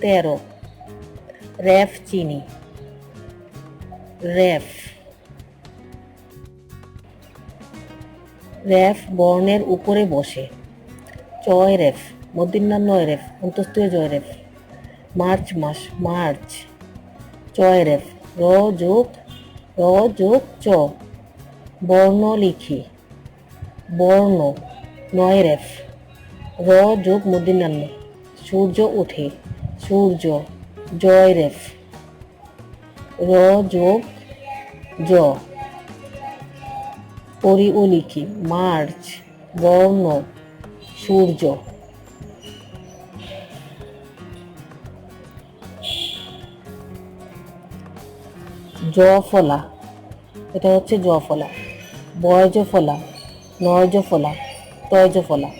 তেরো। রেফ চিনি। রেফ। রেফ বর্ণের উপরে বসে। চয় রেফ। মধ্যাহ্ন নয় রেফ। অন্তস্থীয় জয় রেফ। মার্চ মাস। মার্চ। চয় রেফ। র যোগ। র যোগ চ। বর্ণ লিখি। বর্ণ। নয় রেফ। র যোগ মধ্যাহ্ন সূর্য ওঠে। সূর্য জয় রেফ র যোগ জ। পরি ও লিখি মার্চ, বর্ণ, সূর্য। জ ফলা এটা হচ্ছে জ ফলা বয়জ ফলা নয়জ ফলা তয়জ ফলা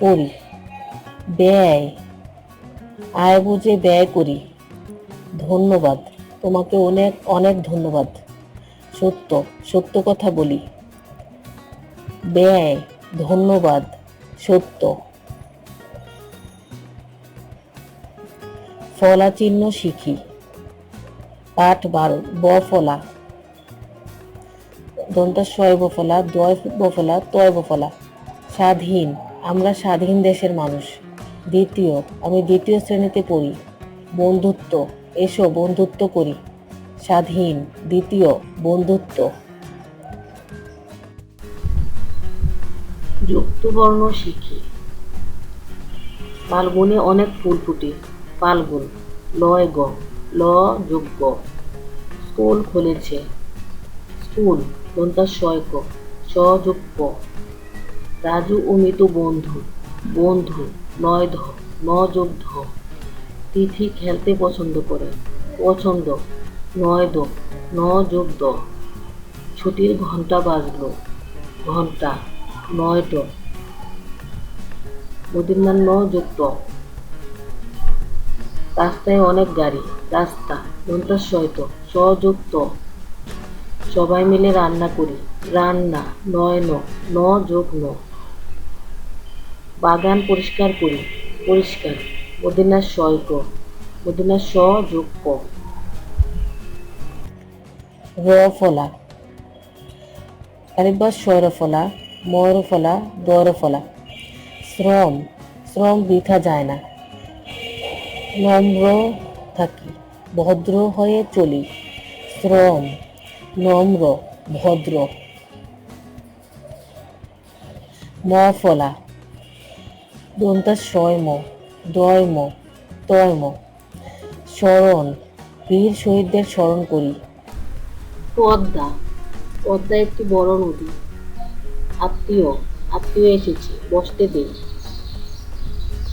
পড়ি ব্যয়। আয় বুঝে ব্যয় করি। ধন্যবাদ, তোমাকে অনেক অনেক ধন্যবাদ। সত্য সত্য কথা বলি। ব্যয়, ধন্যবাদ, সত্য। ফলা চিহ্ন শিখি। পাঠ বারো ব ফলা। দন্তা দন্তাশয় বফলা দয় বফলা তয় বফলা স্বাধীন, আমরা স্বাধীন দেশের মানুষ। দ্বিতীয়, আমি দ্বিতীয় শ্রেণীতে পড়ি। বন্ধুত্ব, এসো বন্ধুত্ব করি। স্বাধীন, দ্বিতীয়, বন্ধুত্ব। যুক্তবর্ণ শিখি। ফাল্গুনে অনেক ফুল ফুটে। ফাল্গুন, লয় গ, ল যোগ্য স্কুল খুলেছে। স্কুল দন্তাশয় ক, স যোগ্য রাজু ও মিতু বন্ধু বন্ধু। নয় ধ ন যোগ ধ। তিথি খেলতে পছন্দ করে। পছন্দ, নয় দ ন যোগ দ। ছুটির ঘণ্টা বাজলো। ঘণ্টা নয় ড মদিনার ন যোগ ট রাস্তায় অনেক গাড়ি, রাস্তা দন্তাশয়ত সযুক্ত সবাই মিলে রান্না করি। রান্না, নয় ন ন যোগ ন। বাগান পরিষ্কার করি, পরিষ্কার। মদিনার শয় ক মদিনার স যোগ ক। ফলা আরেকবার স্বর ফলা ময়ূর ফলা দর ফলা শ্রম শ্রম বৃথা যায় না। নম্র থাকি, ভদ্র হয়ে চলি। শ্রম, নম্র, ভদ্র। ম ফলা দন্তা শয়ম দয়ম, তয়ম। স্মরণ বীর শহীদদের স্মরণ করি। পদ্মা পদ্মা একটি বড় নদী। আত্মীয় আত্মীয় এসেছে, বসতে দে।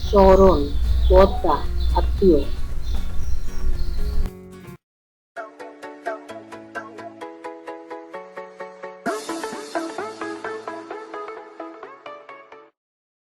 স্মরণ পদ্মা, আত্মীয়।